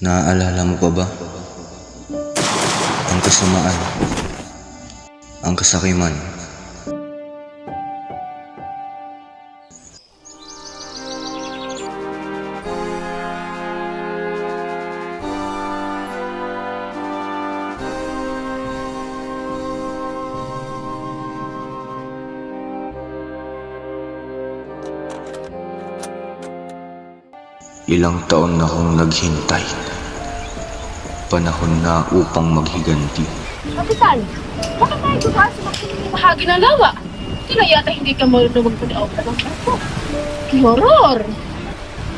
Naaalala mo pa ba? Ang kasamaan. Ang kasakiman. Ilang taon na akong naghintay. Panahon na upang maghiganti. Kapitan, bakit tayo dumaan sa makinig bahagi ng lawa? Tila yata hindi ka marunong magpanaog ng barko. Horror!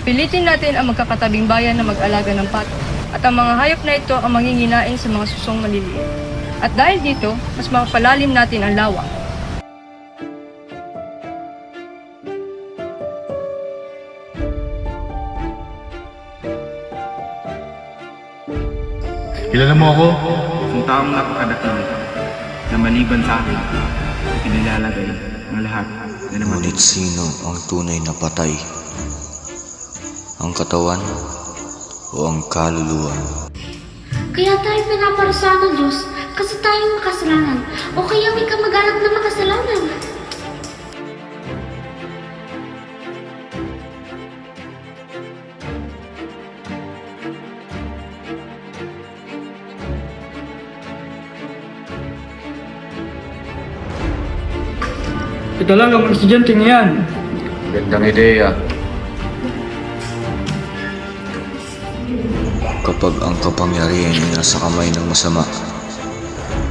Pilitin natin ang magkakatabing bayan na mag-alaga ng pato. At ang mga hayop na ito ang manginginain sa mga susong maliliit. At dahil dito, mas mapalalim natin ang lawa. Kilala mo ako? Kung taong napakadating na maliban sa akin, pinilalagay ang lahat na namatay. Ngunit sino ang tunay na patay? Ang katawan o ang kaluluwa? Kaya tayo pinaparusahan ng Diyos kasi tayo makasalanan o kaya may kamag-anak na makasalanan. Ito lang ang estudyante niyan. Gandang ideya. Kapag ang kapangyarihan ay nasa kamay ng masama,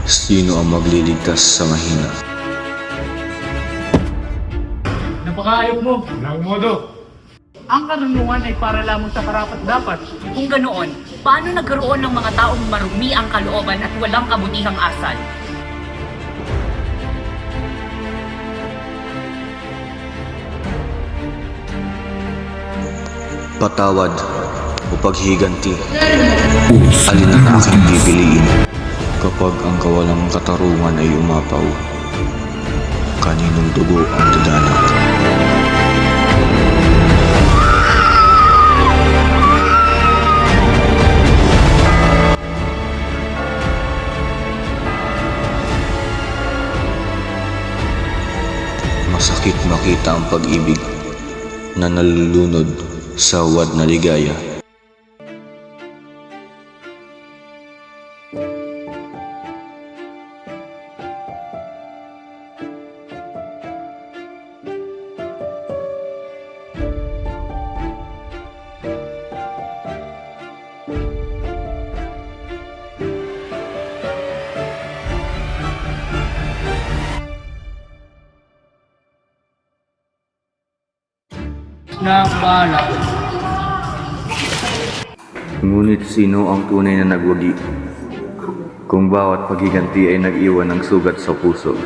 sino ang magliligtas sa mahina? Napakaayok mo. Walang modo. Ang karunungan ay para lamang sa karapat dapat. Kung ganoon, paano nagkaroon ng mga taong marumi ang kalooban at walang kabutihang asal? Patawad o paghiganti. Alin ang aking pipiliin? Kapag ang kawalang katarungan ay umapaw, kaninong dugo ang dadanap? Masakit makita ang pag-ibig na nalulunod sa wad na ligaya. Na bahala. Ngunit sino ang tunay na nagwagi? Kung bawat paghiganti ay nag-iwan ng sugat sa puso.